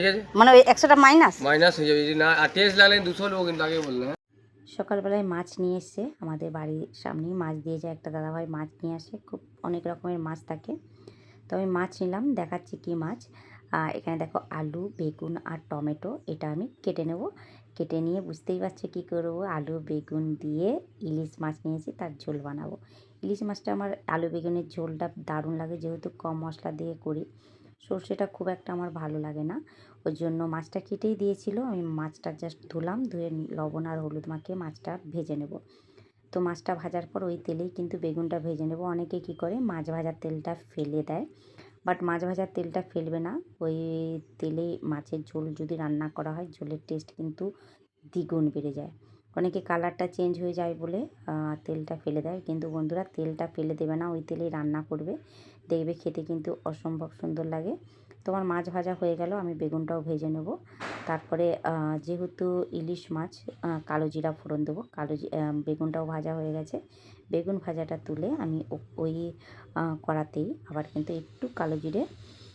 ঠিক আছে? মানে ওই একশোটা মাইনাস মাইনাস হয়ে যাবে না টেস্ট লাগলে দুশো নেব কিন্তু আগে বললে সকালবেলায় মাছ নিয়ে এসছে আমাদের বাড়ির সামনেই মাছ দিয়ে যায় একটা দাদাভাই মাছ নিয়ে আসে খুব অনেক রকমের মাছ থাকে। তো আমি মাছ নিলাম দেখাচ্ছি কি মাছ। এখানে দেখো আলু বেগুন আর টমেটো এটা আমি কেটে নেব। কেটে নিয়ে বুঝতেই পারছ কী করব আলু বেগুন দিয়ে ইলিশ মাছ নিয়েছি তার ঝোল বানাবো। ইলিশ মাছটা আমার আলু বেগুনের ঝোলটা দারুণ লাগে যেহেতু কম মশলা দিয়ে করি। সর্ষেটা খুব একটা আমার ভালো লাগে না। ওই জন্য মাছটা কেটেই দিয়েছিল। আমি মাছটা জাস্ট ধুলাম, ধুয়ে লবণ আর হলুদ মাখিয়ে মাছটা ভেজে নেব। তো মাছটা ভাজার পর ওই তেলেই কিন্তু বেগুনটা ভেজে নেব। অনেকে কি করে, মাছ ভাজার তেলটা ফেলে দেয়। বাট মাছ ভাজার তেলটা ফেলবে না। ওই তেলে মাছের ঝোল যদি রান্না করা হয়, ঝোলের টেস্ট কিন্তু দ্বিগুণ বেড়ে যায়। অনেকে কালারটা চেঞ্জ হয়ে যায় বলে তেলটা ফেলে দেয়। কিন্তু বন্ধুরা, তেলটা ফেলে দেবে না, ওই তেলেই রান্না করবে। দেখবে খেতে কিন্তু অসম্ভব সুন্দর লাগে। তোমার মাছ ভাজা হয়ে গেল, আমি বেগুনটাও ভেজে নেব। তারপরে যেহেতু ইলিশ মাছ কালো জিরা ফোড়ন দেবো। কালো বেগুনটাও ভাজা হয়ে গেছে। বেগুন ভাজাটা তুলে আমি ওই কড়াতেই আবার কিন্তু একটু কালো জিরে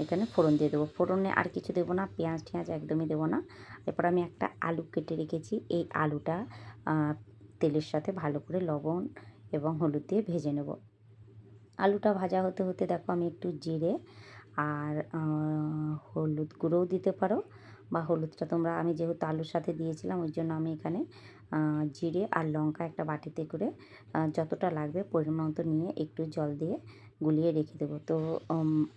এখানে ফোড়ন দিয়ে দেবো। ফোড়নে আর কিছু দেবো না, পেঁয়াজ টেঁয়াজ একদমই দেবো না। এরপর আমি একটা আলু কেটে রেখেছি। এই আলুটা তেলের সাথে ভালো করে লবণ এবং হলুদ দিয়ে ভেজে নেব। আলুটা ভাজা হতে হতে দেখো আমি একটু জিরে আর হলুদ গুঁড়োও দিতে পারো বা হলুদটা তোমরা, আমি যেহেতু আলুর সাথে দিয়েছিলাম ওই জন্য আমি এখানে জিরে আর লঙ্কা একটা বাটিতে করে যতটা লাগবে পরিমাণ মতো নিয়ে একটু জল দিয়ে গুলিয়ে রেখে দেবো। তো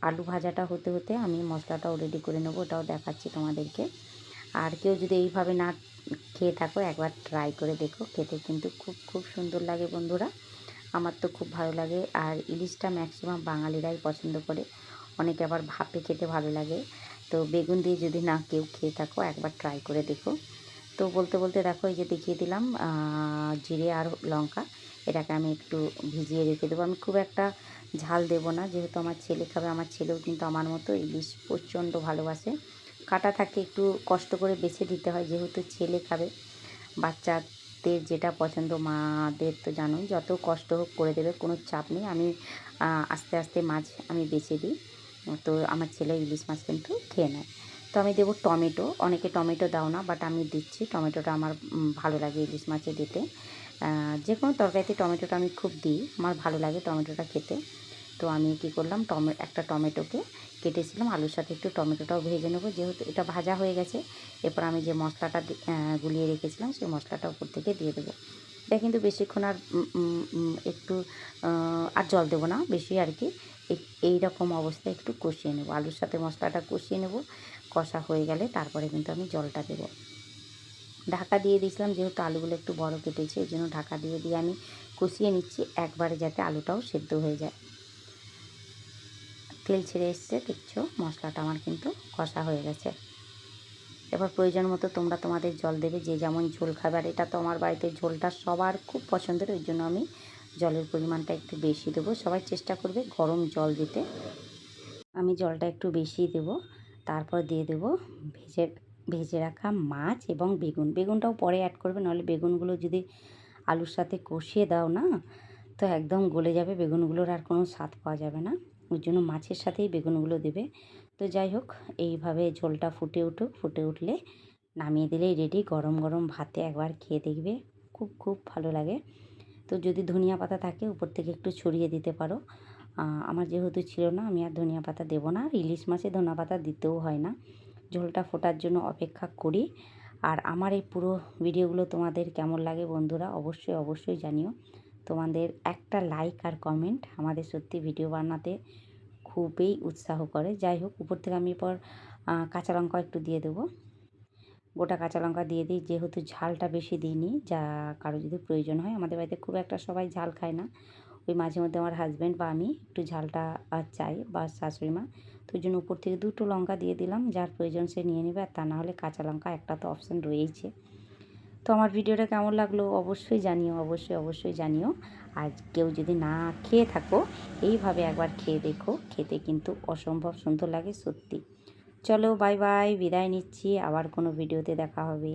আলু ভাজাটা হতে হতে আমি মশলাটাও রেডি করে নেব, ওটাও দেখাচ্ছি তোমাদেরকে। আর কেউ যদি এইভাবে না খেয়ে থাকো, একবার ট্রাই করে দেখো, খেতে কিন্তু খুব খুব সুন্দর লাগে বন্ধুরা। আমার তো খুব ভালো লাগে, আর ইলিশটা ম্যাক্সিমাম বাঙালিরাই পছন্দ করে। অনেকে আবার ভাপে খেতে ভালো লাগে। তো বেগুন দিয়ে যদি না কেউ খেয়ে থাকো, একবার ট্রাই করে দেখো। তো বলতে বলতে দেখো, এই যে দেখিয়ে দিলাম জিরে আর লঙ্কা। এটাকে আমি একটু ভিজিয়ে রেখে দেবো। আমি খুব একটা ঝাল দেবো না, যেহেতু আমার ছেলে খাবে, আমার ছেলেও কিন্তু আমার মতো ইলিশ প্রচণ্ড ভালোবাসে। কাটা থাকে, একটু কষ্ট করে বেছে দিতে হয়, যেহেতু ছেলে খাবে। বাচ্চাদের যেটা পছন্দ, মাদের তো জানোই, যত কষ্ট হোক করে দেবে, কোনো চাপ নেই। আমি আস্তে আস্তে মাছ আমি বেছে দিই। তো আমার ছেলে ইলিশ মাছ কিন্তু খেয়ে নেয়। তো আমি দেবো টমেটো। অনেকে টমেটো দাও না বাট আমি দিচ্ছি। টমেটোটা আমার ভালো লাগে ইলিশ মাছে দিতে। যে কোনো তরকারিতে টমেটোটা আমি খুব দিই, আমার ভালো লাগে টমেটোটা খেতে। তো আমি কি করলাম, টমে, একটা টমেটোকে কেটেছিলাম, আলুর সাথে একটু টমেটোটাও ভেজে নেব। যেহেতু এটা ভাজা হয়ে গেছে, এরপর আমি যে মশলাটা গুলিয়ে রেখেছিলাম, সেই মশলাটা উপর থেকে দিয়ে দেবো। এটা কিন্তু বেশিক্ষণ আর একটু আর জল দেবো না, বেশি আর কি। এই রকম অবস্থায় একটু কষিয়ে নেব। আলুর সাথে মশলাটা কষিয়ে নেব। কষা হয়ে গেলে তারপরে কিন্তু আমি জলটা দেবো। ঢাকা দিয়ে দিয়েছিলাম, যেহেতু আলুগুলো একটু বড় কেটেছে, এই জন্য ঢাকা দিয়ে দিয়ে আমি কষিয়ে নিচ্ছি একবারে যাতে আলুটাও সেদ্ধ হয়ে যায়। তেল ছেড়ে এসছে, দেখছ? মশলাটা আমার কিন্তু কষা হয়ে গেছে। এবার প্রয়োজন মতো তোমরা তোমাদের জল দেবে, যে যেমন ঝোল খাবার, এটা তো আমার বাড়িতে ঝোলটা সবার খুব পছন্দের, ওই জন্য আমি জলের পরিমাণটা একটু বেশি দেবো। সবাই চেষ্টা করবে গরম জল দিতে। আমি জলটা একটু বেশি দেব। তারপর দিয়ে দেব ভেজে ভেজে রাখা মাছ এবং বেগুন। বেগুনটাও পরে অ্যাড করবে, নাহলে বেগুনগুলো যদি আলুর সাথে কষিয়ে দাও না, তো একদম গলে যাবে, বেগুনগুলোর আর কোনো স্বাদ পাওয়া যাবে না। ওই জন্য মাছের সাথেই বেগুনগুলো দেবে। তো যাই হোক, এইভাবে ঝোলটা ফুটে উঠুক, ফুটে উঠলে নামিয়ে দিলেই রেডি গরম গরম ভাতে একবার খেয়ে দেখবে, খুব খুব ভালো লাগে। তো যদি ধনিয়া পাতা থাকে, উপর থেকে একটু ছড়িয়ে দিতে পারো। আমার যেহেতু ছিল না, আমি আর ধনিয়া পাতা দেবো না। আর ইলিশ মাছে ধনিয়া পাতা দিতেও হয় না। ঝোলটা ফোটার জন্য অপেক্ষা করি। আর আমার এই পুরো ভিডিওগুলো তোমাদের কেমন লাগে বন্ধুরা, অবশ্যই অবশ্যই জানিও। তোমাদের একটা লাইক আর কমেন্ট আমাদের সত্যি ভিডিও বানাতে খুবই উৎসাহ করে। যাই হোক, উপর থেকে আমি এরপর কাঁচা লঙ্কা একটু দিয়ে দেবো। গোটা কাঁচা লঙ্কা দিয়ে দিই, যেহেতু ঝালটা বেশি দিইনি, যা কারও যদি প্রয়োজন হয়। আমাদের বাড়িতে খুব একটা সবাই ঝাল খায় না। ওই মাঝে মধ্যে আমার হাজব্যান্ড বা আমি একটু ঝালটা চাই বা শাশুড়ি মা, তো ওই জন্য উপর থেকে দুটো লঙ্কা দিয়ে দিলাম। যার প্রয়োজন সে নিয়ে নেবে, আর তা না হলে কাঁচা লঙ্কা একটা তো অপশান রয়েইছে। তো আমার ভিডিওটা কেমন লাগল অবশ্যই জানিও, অবশ্যই অবশ্যই জানিও। আর কেউ যদি না খেয়ে থাকো, এইভাবে একবার খেয়ে দেখো, খেতে কিন্তু অসম্ভব সুন্দর লাগে, সত্যি। চলো বাই বাই বিদায় নিচ্ছি, আবার কোনো ভিডিওতে দেখা হবে।